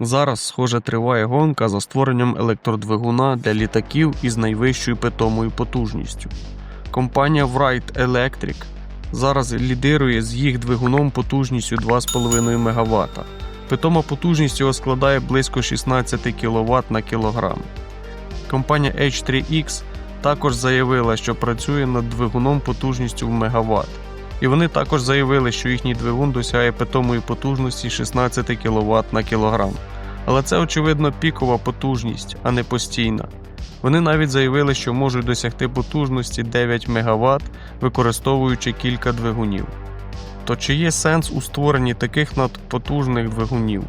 Зараз, схоже, триває гонка за створенням електродвигуна для літаків із найвищою питомою потужністю. Компанія Wright Electric зараз лідирує з їх двигуном потужністю 2,5 МВт. Питома потужність його складає близько 16 кВт на кілограм. Компанія H3X також заявила, що працює над двигуном потужністю в мегаватт. І вони також заявили, що їхній двигун досягає питомої потужності 16 кВт на кілограм. Але це очевидно пікова потужність, а не постійна. Вони навіть заявили, що можуть досягти потужності 9 МВт, використовуючи кілька двигунів. То чи є сенс у створенні таких надпотужних двигунів?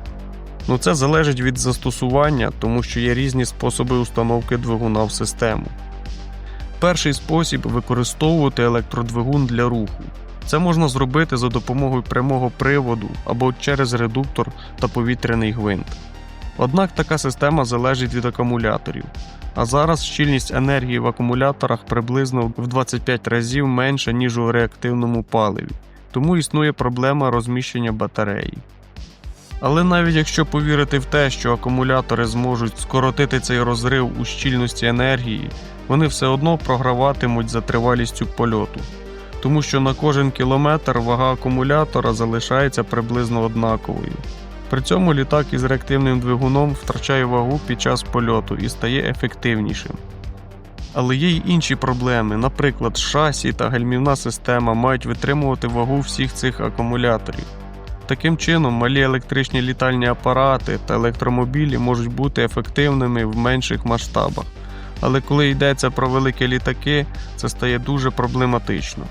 Ну це залежить від застосування, тому що є різні способи установки двигуна в систему. Перший спосіб використовувати електродвигун для руху. Це можна зробити за допомогою прямого приводу або через редуктор та повітряний гвинт. Однак така система залежить від акумуляторів, а зараз щільність енергії в акумуляторах приблизно в 25 разів менша, ніж у реактивному паливі, тому існує проблема розміщення батареї. Але навіть якщо повірити в те, що акумулятори зможуть скоротити цей розрив у щільності енергії, вони все одно програватимуть за тривалістю польоту, тому що на кожен кілометр вага акумулятора залишається приблизно однаковою. При цьому літак із реактивним двигуном втрачає вагу під час польоту і стає ефективнішим. Але є й інші проблеми, наприклад, шасі та гальмівна система мають витримувати вагу всіх цих акумуляторів. Таким чином, малі електричні літальні апарати та електромобілі можуть бути ефективними в менших масштабах. Але коли йдеться про великі літаки, це стає дуже проблематично.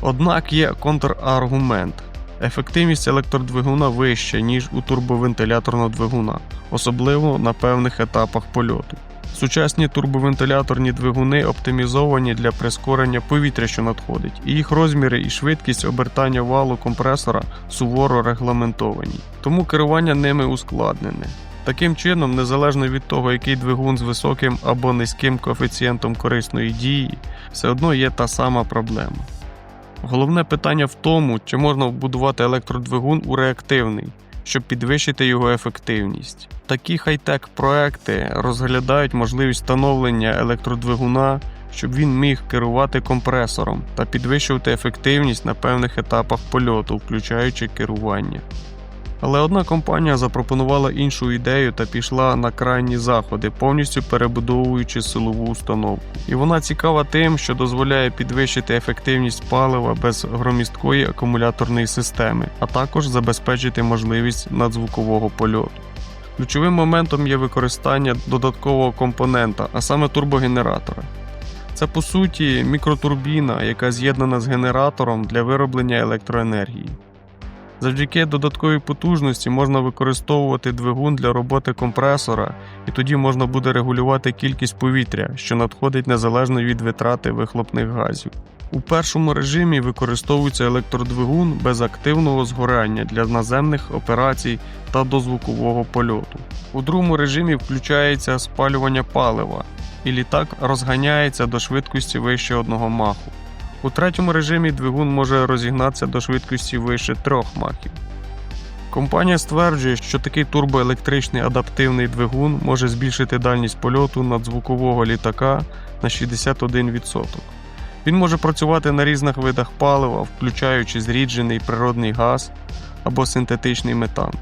Однак є контраргумент. Ефективність електродвигуна вища, ніж у турбовентиляторного двигуна, особливо на певних етапах польоту. Сучасні турбовентиляторні двигуни оптимізовані для прискорення повітря, що надходить, і їх розміри і швидкість обертання валу компресора суворо регламентовані, тому керування ними ускладнене. Таким чином, незалежно від того, який двигун з високим або низьким коефіцієнтом корисної дії, все одно є та сама проблема. Головне питання в тому, чи можна вбудувати електродвигун у реактивний, щоб підвищити його ефективність. Такі хай-тек проекти розглядають можливість встановлення електродвигуна, щоб він міг керувати компресором та підвищувати ефективність на певних етапах польоту, включаючи керування. Але одна компанія запропонувала іншу ідею та пішла на крайні заходи, повністю перебудовуючи силову установку. І вона цікава тим, що дозволяє підвищити ефективність палива без громісткої акумуляторної системи, а також забезпечити можливість надзвукового польоту. Ключовим моментом є використання додаткового компонента, а саме турбогенератора. Це по суті мікротурбіна, яка з'єднана з генератором для вироблення електроенергії. Завдяки додатковій потужності можна використовувати двигун для роботи компресора, і тоді можна буде регулювати кількість повітря, що надходить незалежно від витрати вихлопних газів. У першому режимі використовується електродвигун без активного згорання для наземних операцій та дозвукового польоту. У другому режимі включається спалювання палива, і літак розганяється до швидкості вище одного маху. У третьому режимі двигун може розігнатися до швидкості вище трьох махів. Компанія стверджує, що такий турбоелектричний адаптивний двигун може збільшити дальність польоту надзвукового літака на 61%. Він може працювати на різних видах палива, включаючи зріджений природний газ або синтетичний метан.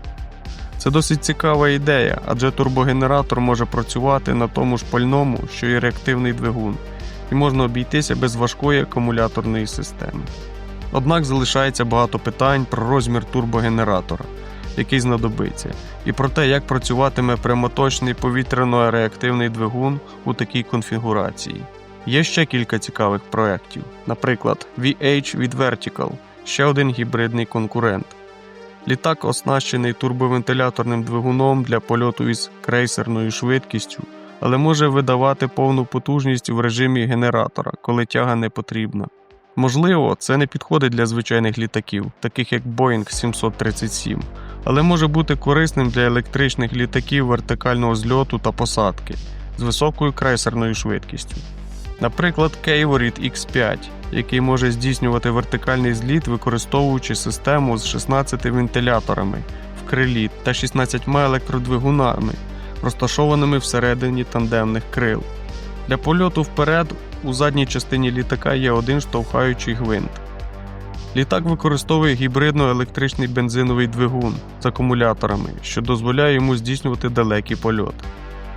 Це досить цікава ідея, адже турбогенератор може працювати на тому ж пальному, що і реактивний двигун і можна обійтися без важкої акумуляторної системи. Однак залишається багато питань про розмір турбогенератора, який знадобиться, і про те, як працюватиме прямоточний повітряно-реактивний двигун у такій конфігурації. Є ще кілька цікавих проєктів, наприклад, VH від Vertical, ще один гібридний конкурент. Літак оснащений турбовентиляторним двигуном для польоту із крейсерною швидкістю але може видавати повну потужність в режимі генератора, коли тяга не потрібна. Можливо, це не підходить для звичайних літаків, таких як Boeing 737, але може бути корисним для електричних літаків вертикального зльоту та посадки з високою крейсерною швидкістю. Наприклад, Кейворіт X5, який може здійснювати вертикальний зліт, використовуючи систему з 16 вентиляторами, в крилі та 16 електродвигунами, розташованими всередині тандемних крил. Для польоту вперед у задній частині літака є один штовхаючий гвинт. Літак використовує гібридно-електричний бензиновий двигун з акумуляторами, що дозволяє йому здійснювати далекий польот.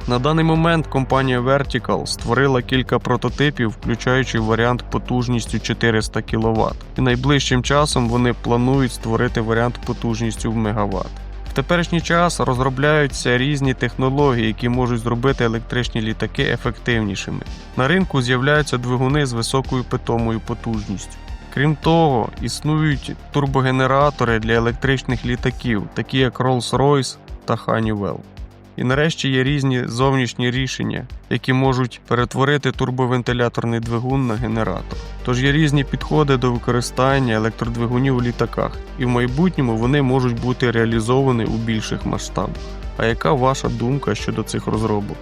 На даний момент компанія Vertical створила кілька прототипів, включаючи варіант потужністю 400 кВт, і найближчим часом вони планують створити варіант потужністю в мегаватт. Теперішній час розробляються різні технології, які можуть зробити електричні літаки ефективнішими. На ринку з'являються двигуни з високою питомою потужністю. Крім того, існують турбогенератори для електричних літаків, такі як Rolls-Royce та Honeywell. І нарешті є різні зовнішні рішення, які можуть перетворити турбовентиляторний двигун на генератор. Тож є різні підходи до використання електродвигунів у літаках, і в майбутньому вони можуть бути реалізовані у більших масштабах. А яка ваша думка щодо цих розробок?